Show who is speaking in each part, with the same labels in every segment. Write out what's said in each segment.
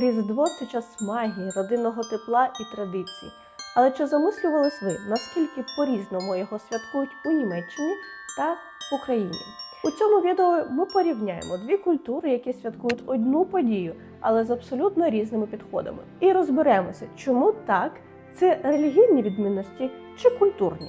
Speaker 1: Різдво це час магії, родинного тепла і традицій. Але чи замислювались ви, наскільки по-різному його святкують у Німеччині та Україні? У цьому відео ми порівняємо дві культури, які святкують одну подію, але з абсолютно різними підходами. І розберемося, чому так це релігійні відмінності чи культурні.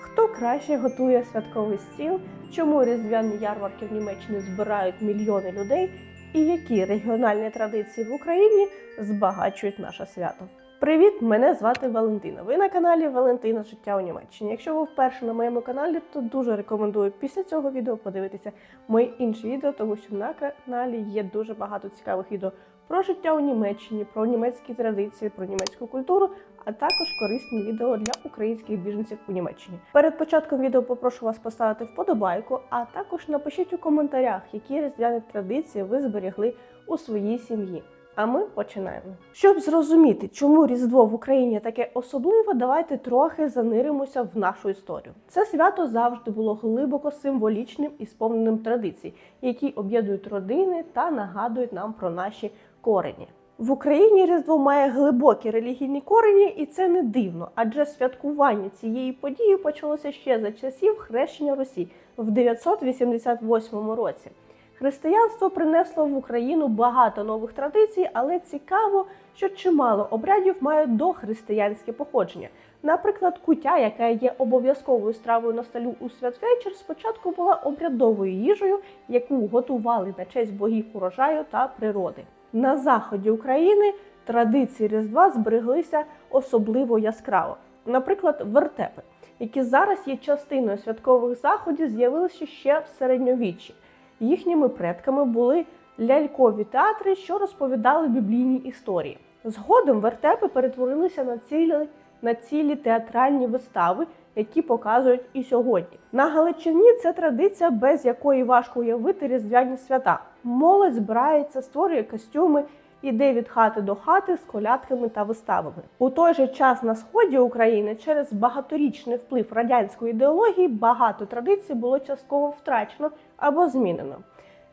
Speaker 1: Хто краще готує святковий стіл, чому різдвяні ярмарки в Німеччині збирають мільйони людей, і які регіональні традиції в Україні збагачують наше свято. Привіт! Мене звати Валентина. Ви на каналі Валентина Життя у Німеччині. Якщо ви вперше на моєму каналі, то дуже рекомендую після цього відео подивитися мої інші відео, тому що на каналі є дуже багато цікавих відео про життя у Німеччині, про німецькі традиції, про німецьку культуру, а також корисні відео для українських біженців у Німеччині. Перед початком відео попрошу вас поставити вподобайку, а також напишіть у коментарях, які різдвяні традиції ви зберігли у своїй сім'ї. А ми починаємо. Щоб зрозуміти, чому Різдво в Україні таке особливе, давайте трохи заниримося в нашу історію. Це свято завжди було глибоко символічним і сповненим традицій, які об'єднують родини та нагадують нам про наші корені. В Україні Різдво має глибокі релігійні корені, і це не дивно, адже святкування цієї події почалося ще за часів хрещення Русі в 988 році. Християнство принесло в Україну багато нових традицій, але цікаво, що чимало обрядів мають дохристиянське походження. Наприклад, кутя, яка є обов'язковою стравою на столі у святвечір, спочатку була обрядовою їжею, яку готували на честь богів урожаю та природи. На заході України традиції Різдва збереглися особливо яскраво. Наприклад, вертепи, які зараз є частиною святкових заходів, з'явилися ще в середньовіччі. Їхніми предками були лялькові театри, що розповідали біблійні історії. Згодом вертепи перетворилися на цілі, на цілі театральні вистави, які показують і сьогодні. На Галичині це традиція, без якої важко уявити різдвяні свята. Молодь збирається, створює костюми, іде від хати до хати з колядками та виставами. У той же час на сході України через багаторічний вплив радянської ідеології багато традицій було частково втрачено або змінено.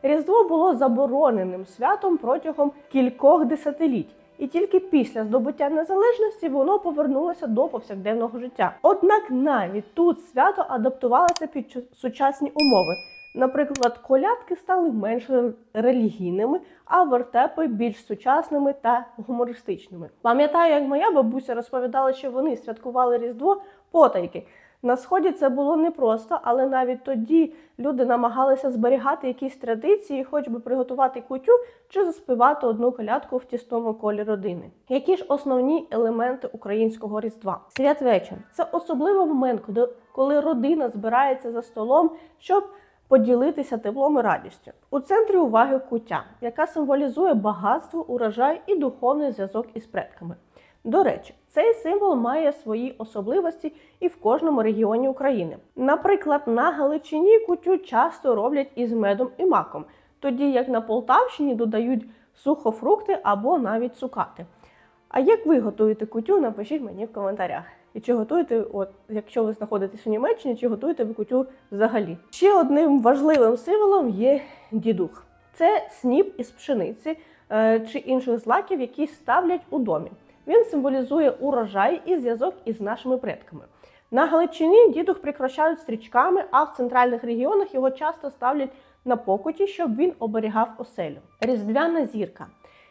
Speaker 1: Різдво було забороненим святом протягом кількох десятиліть. І тільки після здобуття незалежності воно повернулося до повсякденного життя. Однак навіть тут свято адаптувалося під сучасні умови. Наприклад, колядки стали менш релігійними, а вертепи більш сучасними та гумористичними. Пам'ятаю, як моя бабуся розповідала, що вони святкували Різдво потайки. На сході це було непросто, але навіть тоді люди намагалися зберігати якісь традиції, хоч би приготувати кутю чи заспівати одну колядку в тісному колі родини. Які ж основні елементи українського різдва? Святвечір це особливий момент, коли- родина збирається за столом, щоб поділитися теплом і радістю. У центрі уваги куття, яка символізує багатство, урожай і духовний зв'язок із предками. До речі, цей символ має свої особливості і в кожному регіоні України. Наприклад, на Галичині кутю часто роблять із медом і маком, тоді як на Полтавщині додають сухофрукти або навіть цукати. А як ви готуєте кутю, напишіть мені в коментарях. І чи готуєте, от якщо ви знаходитесь у Німеччині, чи готуєте ви кутю взагалі? Ще одним важливим символом є дідух. Це сніп із пшениці е, чи інших злаків, які ставлять у домі. Він символізує урожай і зв'язок із нашими предками. На Галичині дідух прикрашають стрічками, а в центральних регіонах його часто ставлять на покуті, щоб він оберігав оселю. Різдвяна зірка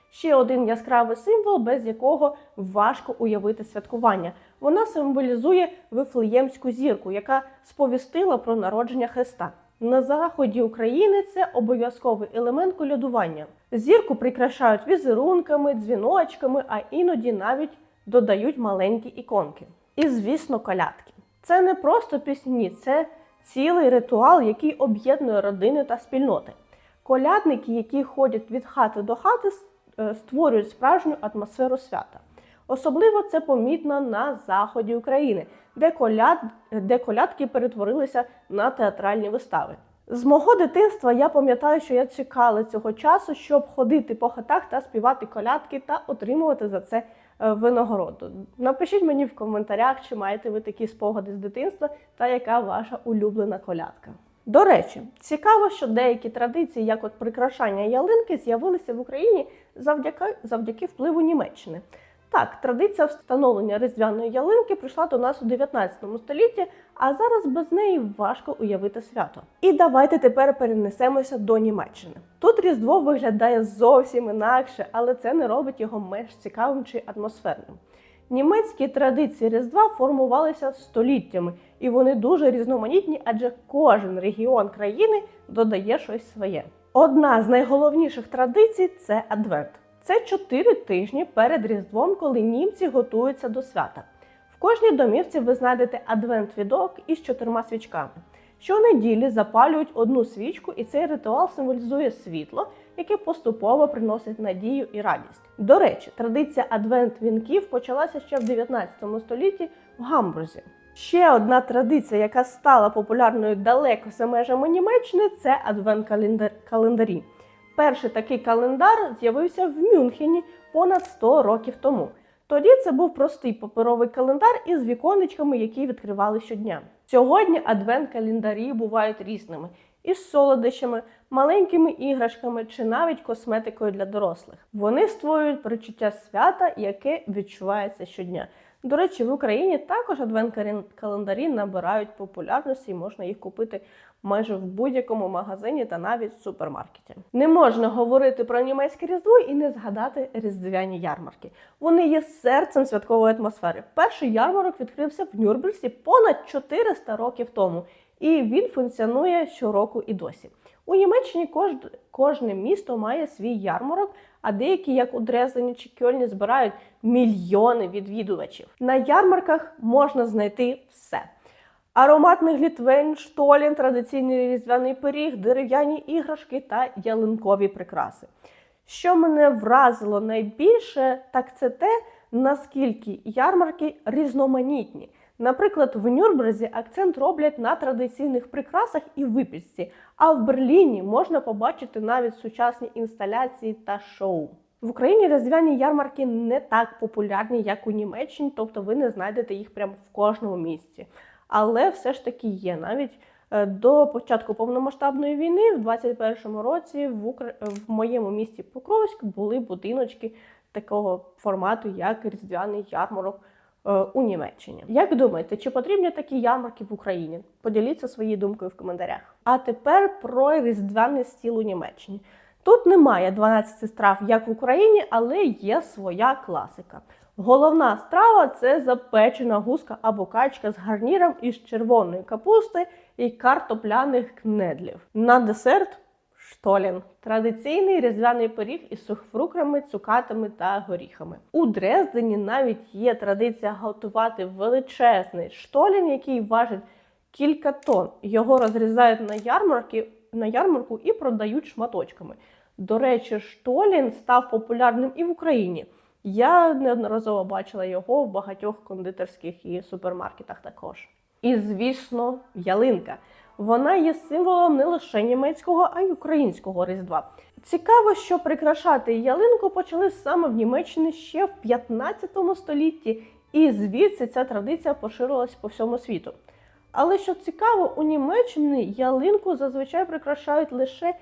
Speaker 1: ще один яскравий символ, без якого важко уявити святкування. Вона символізує вифлеємську зірку, яка сповістила про народження Христа. На заході України це обов'язковий елемент колядування. Зірку прикрашають візерунками, дзвіночками, а іноді навіть додають маленькі іконки. І, звісно, колядки. Це не просто пісні, це цілий ритуал, який об'єднує родини та спільноти. Колядники, які ходять від хати до хати, е, створюють справжню атмосферу свята. Особливо це помітно на заході України, де, коляд, де колядки перетворилися на театральні вистави. З мого дитинства я пам'ятаю, що я чекала цього часу, щоб ходити по хатах та співати колядки та отримувати за це е, винагороду. Напишіть мені в коментарях, чи маєте ви такі спогади з дитинства та яка ваша улюблена колядка. До речі, цікаво, що деякі традиції, як от прикрашання ялинки, з'явилися в Україні завдяки, завдяки впливу Німеччини. Так, традиція встановлення різдвяної ялинки прийшла до нас у 19 столітті, а зараз без неї важко уявити свято. І давайте тепер перенесемося до Німеччини. Тут Різдво виглядає зовсім інакше, але це не робить його менш цікавим чи атмосферним. Німецькі традиції Різдва формувалися століттями, і вони дуже різноманітні, адже кожен регіон країни додає щось своє. Одна з найголовніших традицій це Адвент. Це чотири тижні перед Різдвом, коли німці готуються до свята. В кожній домівці ви знайдете адвент-відок із чотирма свічками. Щонеділі запалюють одну свічку, і цей ритуал символізує світло, яке поступово приносить надію і радість. До речі, традиція адвент-вінків почалася ще в 19 столітті в Гамбурзі. Ще одна традиція, яка стала популярною далеко за межами Німеччини, це адвент-календарі. Перший такий календар з'явився в Мюнхені понад 100 років тому. Тоді це був простий паперовий календар із віконечками, які відкривали щодня. Сьогодні адвент-календарі бувають різними із солодощами, маленькими іграшками чи навіть косметикою для дорослих. Вони створюють перечуття свята, яке відчувається щодня. До речі, в Україні також адвент-календарі набирають популярності і можна їх купити майже в будь-якому магазині та навіть супермаркеті. Не можна говорити про німецьке різдво і не згадати різдвяні ярмарки. Вони є серцем святкової атмосфери. Перший ярмарок відкрився в Нюрнберзі понад 400 років тому, і він функціонує щороку і досі. У Німеччині кож... кожне місто має свій ярмарок, а деякі, як у Дрездені чи Кьольні, збирають мільйони відвідувачів. На ярмарках можна знайти все. Ароматний глітвейн, штолін, традиційний різдвяний пиріг, дерев'яні іграшки та ялинкові прикраси. Що мене вразило найбільше, так це те, наскільки ярмарки різноманітні. Наприклад, в Нюрнберзі акцент роблять на традиційних прикрасах і випічці, а в Берліні можна побачити навіть сучасні інсталяції та шоу. В Україні різдвяні ярмарки не так популярні, як у Німеччині, тобто ви не знайдете їх прямо в кожному місці. Але все ж таки є. Навіть е, до початку повномасштабної війни, в 21-му році, в, Укра... в моєму місті Покровськ були будиночки такого формату, як різдвяний ярмарок е, у Німеччині. Як думаєте, чи потрібні такі ярмарки в Україні? Поділіться своєю думкою в коментарях. А тепер про різдвяний стіл у Німеччині. Тут немає 12 страв, як в Україні, але є своя класика. Головна страва це запечена гуска або качка з гарніром із червоної капусти і картопляних кнедлів. На десерт штолін традиційний різдвяний пиріг із сухфруктами, цукатами та горіхами. У Дрездені навіть є традиція готувати величезний штолін, який важить кілька тонн. Його розрізають на ярмарки на ярмарку і продають шматочками. До речі, штолін став популярним і в Україні. Я неодноразово бачила його в багатьох кондитерських і супермаркетах також. І, звісно, ялинка. Вона є символом не лише німецького, а й українського різдва. Цікаво, що прикрашати ялинку почали саме в Німеччині ще в 15 столітті, і звідси ця традиція поширилась по всьому світу. Але що цікаво, у Німеччині ялинку зазвичай прикрашають лише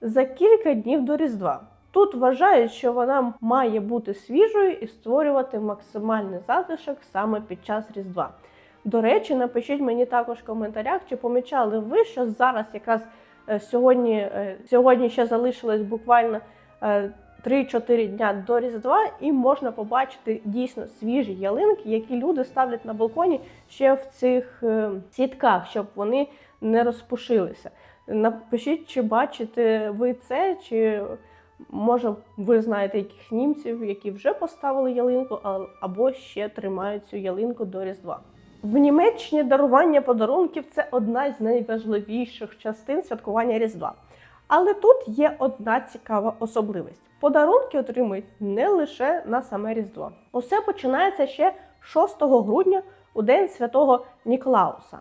Speaker 1: за кілька днів до Різдва. Тут вважають, що вона має бути свіжою і створювати максимальний затишок саме під час Різдва. До речі, напишіть мені також в коментарях, чи помічали ви, що зараз якраз е, сьогодні, е, сьогодні ще залишилось буквально е, 3-4 дня до Різдва, і можна побачити дійсно свіжі ялинки, які люди ставлять на балконі ще в цих е, сітках, щоб вони не розпушилися. Напишіть, чи бачите ви це, чи може ви знаєте яких німців, які вже поставили ялинку, або ще тримають цю ялинку до Різдва. В Німеччині дарування подарунків це одна з найважливіших частин святкування Різдва. Але тут є одна цікава особливість: подарунки отримують не лише на саме Різдво. Усе починається ще 6 грудня у день святого Ніколауса.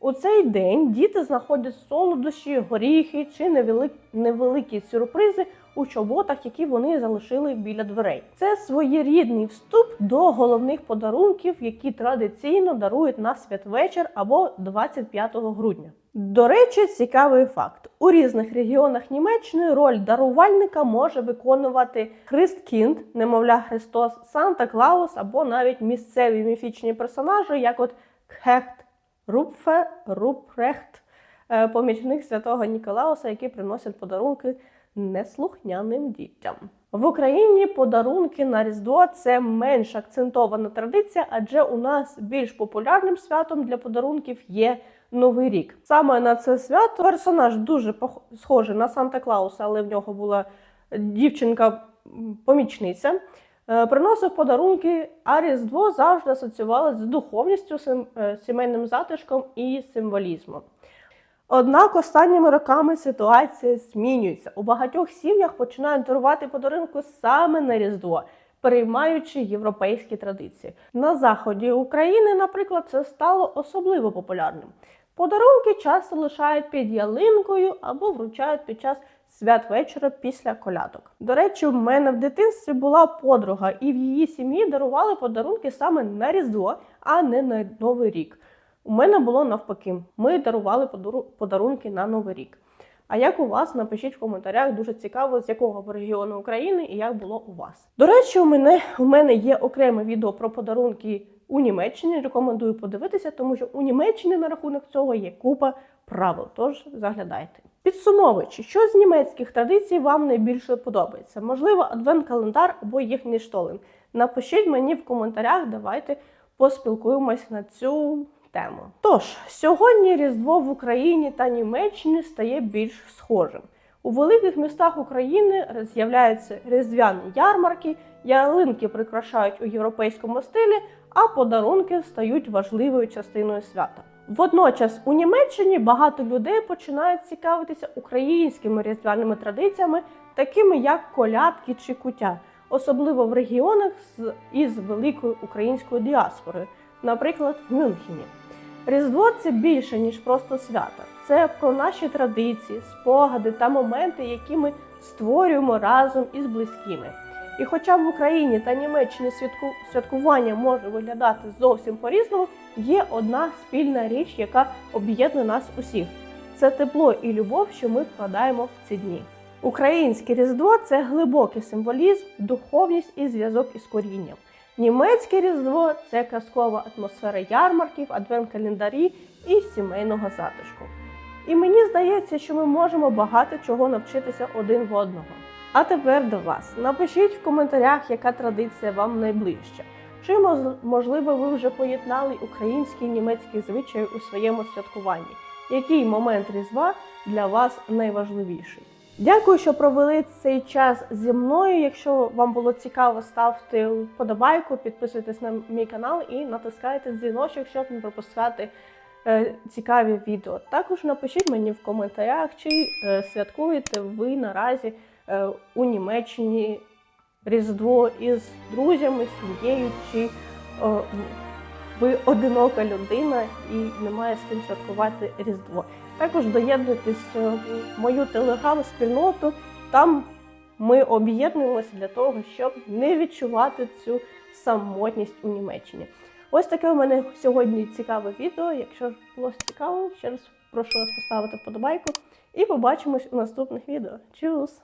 Speaker 1: У цей день діти знаходять солодощі, горіхи чи невели- невеликі сюрпризи у чоботах, які вони залишили біля дверей. Це своєрідний вступ до головних подарунків, які традиційно дарують на святвечір або 25 грудня. До речі, цікавий факт: у різних регіонах Німеччини роль дарувальника може виконувати Христкінд, немовля Христос, Санта Клаус або навіть місцеві міфічні персонажі, як от Кхехт Рупфе, Рупрехт, е, помічник святого Ніколауса, які приносять подарунки неслухняним дітям. В Україні подарунки на Різдво це менш акцентована традиція, адже у нас більш популярним святом для подарунків є Новий рік. Саме на це свято персонаж дуже схожий на Санта Клауса, але в нього була дівчинка-помічниця. Е, Приносив подарунки, а Різдво завжди асоціювалося з духовністю, е, сімейним затишком і символізмом. Однак останніми роками ситуація змінюється. У багатьох сім'ях починають дарувати подарунки саме на Різдво, переймаючи європейські традиції. На заході України, наприклад, це стало особливо популярним. Подарунки часто лишають під ялинкою або вручають під час святвечора після колядок. До речі, у мене в дитинстві була подруга, і в її сім'ї дарували подарунки саме на Різдво, а не на Новий рік. У мене було навпаки. Ми дарували подару- подарунки на Новий рік. А як у вас? Напишіть в коментарях. Дуже цікаво, з якого регіону України і як було у вас. До речі, у мене у мене є окреме відео про подарунки у Німеччині. Рекомендую подивитися, тому що у Німеччині на рахунок цього є купа правил. Тож заглядайте. Підсумовуючи, що з німецьких традицій вам найбільше подобається? Можливо, адвент-календар або їхній штолен. Напишіть мені в коментарях, давайте поспілкуємось на цю тему. Тож, сьогодні Різдво в Україні та Німеччині стає більш схожим. У великих містах України з'являються різдвяні ярмарки, ялинки прикрашають у європейському стилі, а подарунки стають важливою частиною свята. Водночас у Німеччині багато людей починають цікавитися українськими різдвяними традиціями, такими як колядки чи куття, особливо в регіонах із великою українською діаспорою, наприклад, в Мюнхені. Різдво це більше ніж просто свято. Це про наші традиції, спогади та моменти, які ми створюємо разом із близькими. І хоча в Україні та Німеччині святку... святкування може виглядати зовсім по-різному, є одна спільна річ, яка об'єднує нас усіх: це тепло і любов, що ми вкладаємо в ці дні. Українське різдво це глибокий символізм, духовність і зв'язок із корінням. Німецьке різдво це казкова атмосфера ярмарків, адвент-календарі і сімейного затишку. І мені здається, що ми можемо багато чого навчитися один в одного. А тепер до вас. Напишіть в коментарях, яка традиція вам найближча. Чи можливо ви вже поєднали українські і німецькі звичаї у своєму святкуванні? Який момент різдва для вас найважливіший? Дякую, що провели цей час зі мною. Якщо вам було цікаво, ставте вподобайку, підписуйтесь на мій канал і натискайте дзвіночок, щоб не пропускати е, цікаві відео. Також напишіть мені в коментарях, чи е, святкуєте ви наразі е, у Німеччині Різдво із друзями, сім'єю, чи ви одинока людина і немає з ким святкувати Різдво. Також доєднуйтесь е, в мою телеграм-спільноту. Там ми об'єднуємося для того, щоб не відчувати цю самотність у Німеччині. Ось таке у мене сьогодні цікаве відео. Якщо було цікаво, ще раз прошу вас поставити вподобайку і побачимось у наступних відео. Чус!